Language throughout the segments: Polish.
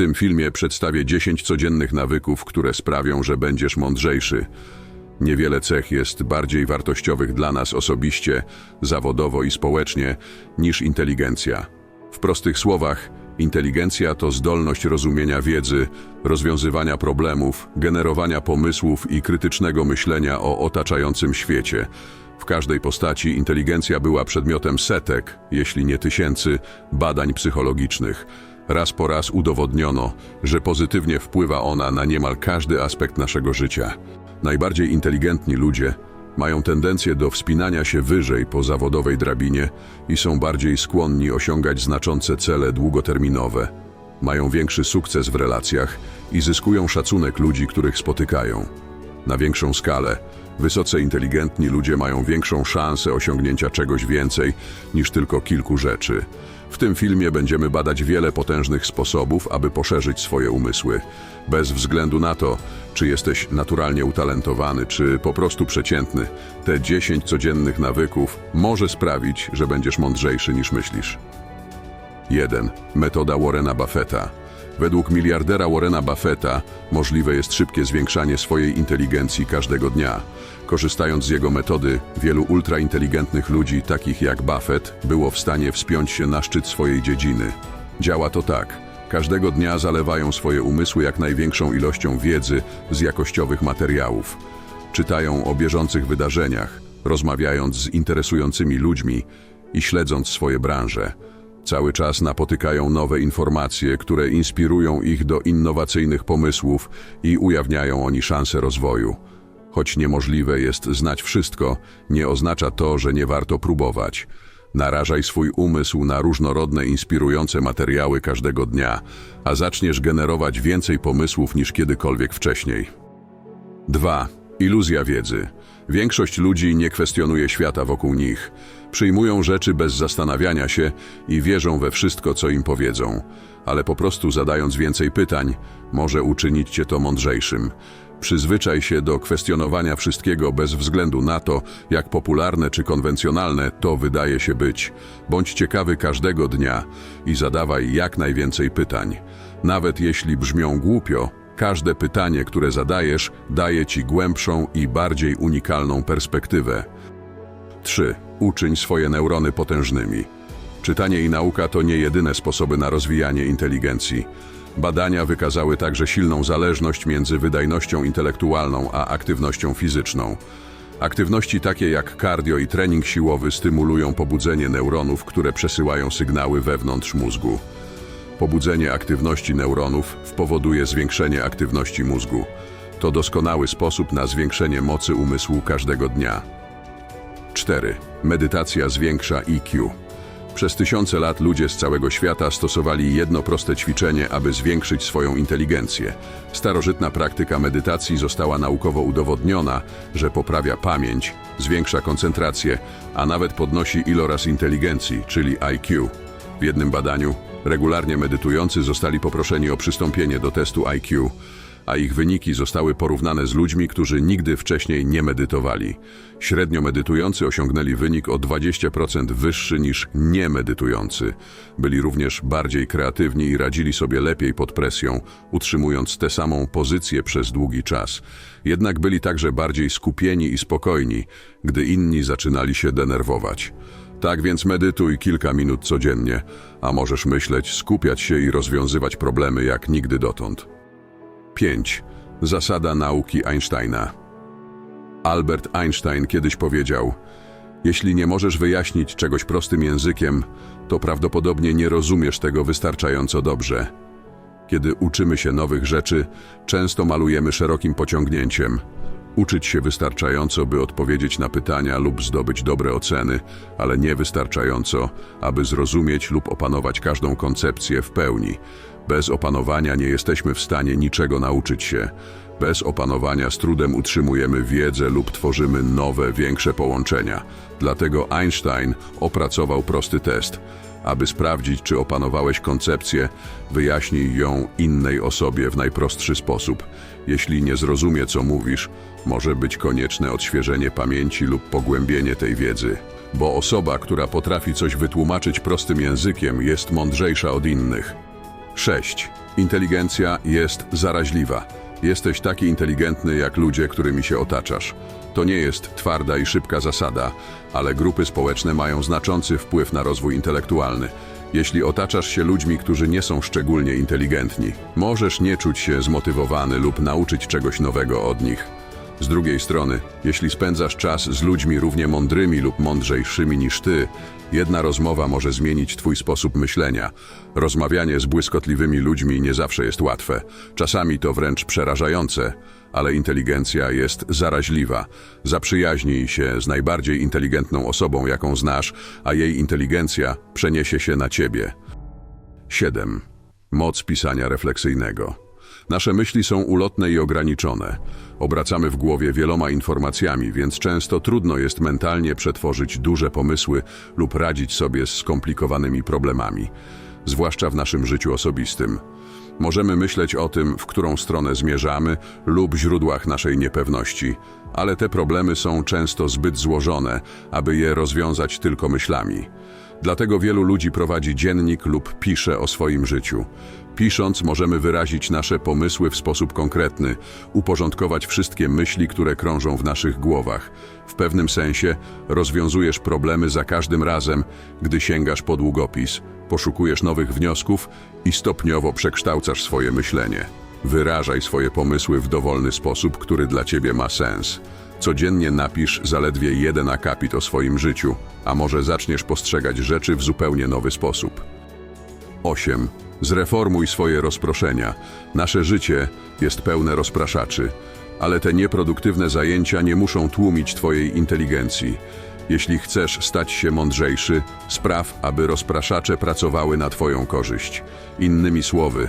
tym filmie przedstawię 10 codziennych nawyków, które sprawią, że będziesz mądrzejszy. Niewiele cech jest bardziej wartościowych dla nas osobiście, zawodowo i społecznie niż inteligencja. W prostych słowach, inteligencja to zdolność rozumienia wiedzy, rozwiązywania problemów, generowania pomysłów i krytycznego myślenia o otaczającym świecie. W każdej postaci inteligencja była przedmiotem setek, jeśli nie tysięcy, badań psychologicznych. Raz po raz udowodniono, że pozytywnie wpływa ona na niemal każdy aspekt naszego życia. Najbardziej inteligentni ludzie mają tendencję do wspinania się wyżej po zawodowej drabinie i są bardziej skłonni osiągać znaczące cele długoterminowe. Mają większy sukces w relacjach i zyskują szacunek ludzi, których spotykają. Na większą skalę, wysoce inteligentni ludzie mają większą szansę osiągnięcia czegoś więcej niż tylko kilku rzeczy. W tym filmie będziemy badać wiele potężnych sposobów, aby poszerzyć swoje umysły. Bez względu na to, czy jesteś naturalnie utalentowany, czy po prostu przeciętny, te 10 codziennych nawyków może sprawić, że będziesz mądrzejszy niż myślisz. 1. Metoda Warrena Buffetta. Według miliardera Warrena Buffetta możliwe jest szybkie zwiększanie swojej inteligencji każdego dnia. Korzystając z jego metody, wielu ultrainteligentnych ludzi, takich jak Buffett, było w stanie wspiąć się na szczyt swojej dziedziny. Działa to tak. Każdego dnia zalewają swoje umysły jak największą ilością wiedzy z jakościowych materiałów. Czytają o bieżących wydarzeniach, rozmawiając z interesującymi ludźmi i śledząc swoje branże. Cały czas napotykają nowe informacje, które inspirują ich do innowacyjnych pomysłów i ujawniają oni szanse rozwoju. Choć niemożliwe jest znać wszystko, nie oznacza to, że nie warto próbować. Narażaj swój umysł na różnorodne, inspirujące materiały każdego dnia, a zaczniesz generować więcej pomysłów niż kiedykolwiek wcześniej. 2. Iluzja wiedzy. Większość ludzi nie kwestionuje świata wokół nich. Przyjmują rzeczy bez zastanawiania się i wierzą we wszystko, co im powiedzą. Ale po prostu zadając więcej pytań, może uczynić cię to mądrzejszym. Przyzwyczaj się do kwestionowania wszystkiego bez względu na to, jak popularne czy konwencjonalne to wydaje się być. Bądź ciekawy każdego dnia i zadawaj jak najwięcej pytań. Nawet jeśli brzmią głupio, każde pytanie, które zadajesz, daje ci głębszą i bardziej unikalną perspektywę. 3. Uczyń swoje neurony potężnymi. Czytanie i nauka to nie jedyne sposoby na rozwijanie inteligencji. Badania wykazały także silną zależność między wydajnością intelektualną a aktywnością fizyczną. Aktywności takie jak cardio i trening siłowy stymulują pobudzenie neuronów, które przesyłają sygnały wewnątrz mózgu. Pobudzenie aktywności neuronów powoduje zwiększenie aktywności mózgu. To doskonały sposób na zwiększenie mocy umysłu każdego dnia. 4. Medytacja zwiększa IQ. Przez tysiące lat ludzie z całego świata stosowali jedno proste ćwiczenie, aby zwiększyć swoją inteligencję. Starożytna praktyka medytacji została naukowo udowodniona, że poprawia pamięć, zwiększa koncentrację, a nawet podnosi iloraz inteligencji, czyli IQ. W jednym badaniu regularnie medytujący zostali poproszeni o przystąpienie do testu IQ, a ich wyniki zostały porównane z ludźmi, którzy nigdy wcześniej nie medytowali. Średnio medytujący osiągnęli wynik o 20% wyższy niż niemedytujący. Byli również bardziej kreatywni i radzili sobie lepiej pod presją, utrzymując tę samą pozycję przez długi czas. Jednak byli także bardziej skupieni i spokojni, gdy inni zaczynali się denerwować. Tak więc medytuj kilka minut codziennie, a możesz myśleć, skupiać się i rozwiązywać problemy jak nigdy dotąd. 5. Zasada nauki Einsteina. Albert Einstein kiedyś powiedział: Jeśli nie możesz wyjaśnić czegoś prostym językiem, to prawdopodobnie nie rozumiesz tego wystarczająco dobrze. Kiedy uczymy się nowych rzeczy, często malujemy szerokim pociągnięciem. Uczyć się wystarczająco, by odpowiedzieć na pytania lub zdobyć dobre oceny, ale nie wystarczająco, aby zrozumieć lub opanować każdą koncepcję w pełni. Bez opanowania nie jesteśmy w stanie niczego nauczyć się. Bez opanowania z trudem utrzymujemy wiedzę lub tworzymy nowe, większe połączenia. Dlatego Einstein opracował prosty test. Aby sprawdzić, czy opanowałeś koncepcję, wyjaśnij ją innej osobie w najprostszy sposób. Jeśli nie zrozumie, co mówisz, może być konieczne odświeżenie pamięci lub pogłębienie tej wiedzy. Bo osoba, która potrafi coś wytłumaczyć prostym językiem, jest mądrzejsza od innych. 6. Inteligencja jest zaraźliwa. Jesteś taki inteligentny jak ludzie, którymi się otaczasz. To nie jest twarda i szybka zasada, ale grupy społeczne mają znaczący wpływ na rozwój intelektualny. Jeśli otaczasz się ludźmi, którzy nie są szczególnie inteligentni, możesz nie czuć się zmotywowany lub nauczyć czegoś nowego od nich. Z drugiej strony, jeśli spędzasz czas z ludźmi równie mądrymi lub mądrzejszymi niż ty, jedna rozmowa może zmienić twój sposób myślenia. Rozmawianie z błyskotliwymi ludźmi nie zawsze jest łatwe, czasami to wręcz przerażające, ale inteligencja jest zaraźliwa. Zaprzyjaźnij się z najbardziej inteligentną osobą, jaką znasz, a jej inteligencja przeniesie się na ciebie. 7. Moc pisania refleksyjnego. Nasze myśli są ulotne i ograniczone. Obracamy w głowie wieloma informacjami, więc często trudno jest mentalnie przetworzyć duże pomysły lub radzić sobie z skomplikowanymi problemami, zwłaszcza w naszym życiu osobistym. Możemy myśleć o tym, w którą stronę zmierzamy lub źródłach naszej niepewności, ale te problemy są często zbyt złożone, aby je rozwiązać tylko myślami. Dlatego wielu ludzi prowadzi dziennik lub pisze o swoim życiu. Pisząc możemy wyrazić nasze pomysły w sposób konkretny, uporządkować wszystkie myśli, które krążą w naszych głowach. W pewnym sensie rozwiązujesz problemy za każdym razem, gdy sięgasz po długopis, poszukujesz nowych wniosków i stopniowo przekształcasz swoje myślenie. Wyrażaj swoje pomysły w dowolny sposób, który dla ciebie ma sens. Codziennie napisz zaledwie jeden akapit o swoim życiu, a może zaczniesz postrzegać rzeczy w zupełnie nowy sposób. 8. Zreformuj swoje rozproszenia. Nasze życie jest pełne rozpraszaczy, ale te nieproduktywne zajęcia nie muszą tłumić Twojej inteligencji. Jeśli chcesz stać się mądrzejszy, spraw, aby rozpraszacze pracowały na Twoją korzyść. Innymi słowy,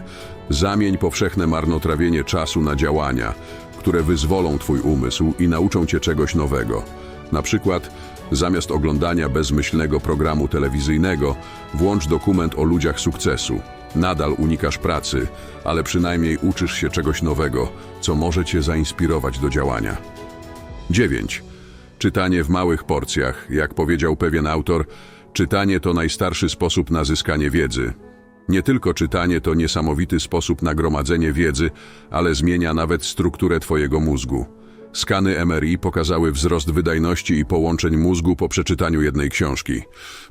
zamień powszechne marnotrawienie czasu na działania, które wyzwolą Twój umysł i nauczą Cię czegoś nowego. Na przykład, zamiast oglądania bezmyślnego programu telewizyjnego, włącz dokument o ludziach sukcesu. Nadal unikasz pracy, ale przynajmniej uczysz się czegoś nowego, co może Cię zainspirować do działania. 9. Czytanie w małych porcjach. Jak powiedział pewien autor, czytanie to najstarszy sposób na zyskanie wiedzy. Nie tylko czytanie to niesamowity sposób na gromadzenie wiedzy, ale zmienia nawet strukturę Twojego mózgu. Skany MRI pokazały wzrost wydajności i połączeń mózgu po przeczytaniu jednej książki.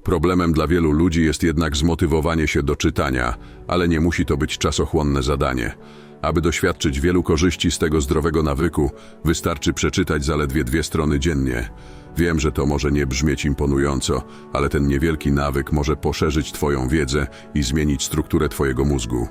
Problemem dla wielu ludzi jest jednak zmotywowanie się do czytania, ale nie musi to być czasochłonne zadanie. Aby doświadczyć wielu korzyści z tego zdrowego nawyku, wystarczy przeczytać zaledwie dwie strony dziennie. Wiem, że to może nie brzmieć imponująco, ale ten niewielki nawyk może poszerzyć Twoją wiedzę i zmienić strukturę Twojego mózgu.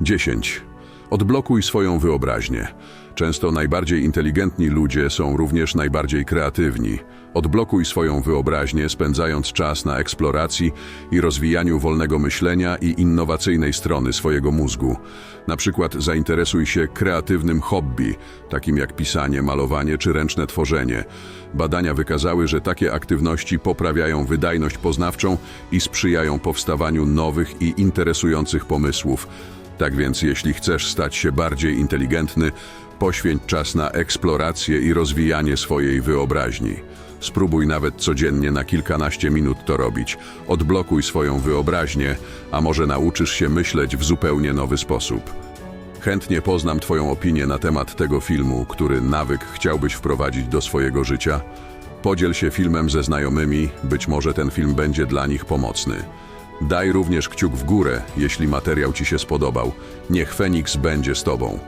10. Odblokuj swoją wyobraźnię. Często najbardziej inteligentni ludzie są również najbardziej kreatywni. Odblokuj swoją wyobraźnię, spędzając czas na eksploracji i rozwijaniu wolnego myślenia i innowacyjnej strony swojego mózgu. Na przykład zainteresuj się kreatywnym hobby, takim jak pisanie, malowanie czy ręczne tworzenie. Badania wykazały, że takie aktywności poprawiają wydajność poznawczą i sprzyjają powstawaniu nowych i interesujących pomysłów. Tak więc, jeśli chcesz stać się bardziej inteligentny, poświęć czas na eksplorację i rozwijanie swojej wyobraźni. Spróbuj nawet codziennie na kilkanaście minut to robić. Odblokuj swoją wyobraźnię, a może nauczysz się myśleć w zupełnie nowy sposób. Chętnie poznam Twoją opinię na temat tego filmu, który nawyk chciałbyś wprowadzić do swojego życia. Podziel się filmem ze znajomymi, być może ten film będzie dla nich pomocny. Daj również kciuk w górę, jeśli materiał Ci się spodobał. Niech Feniks będzie z Tobą.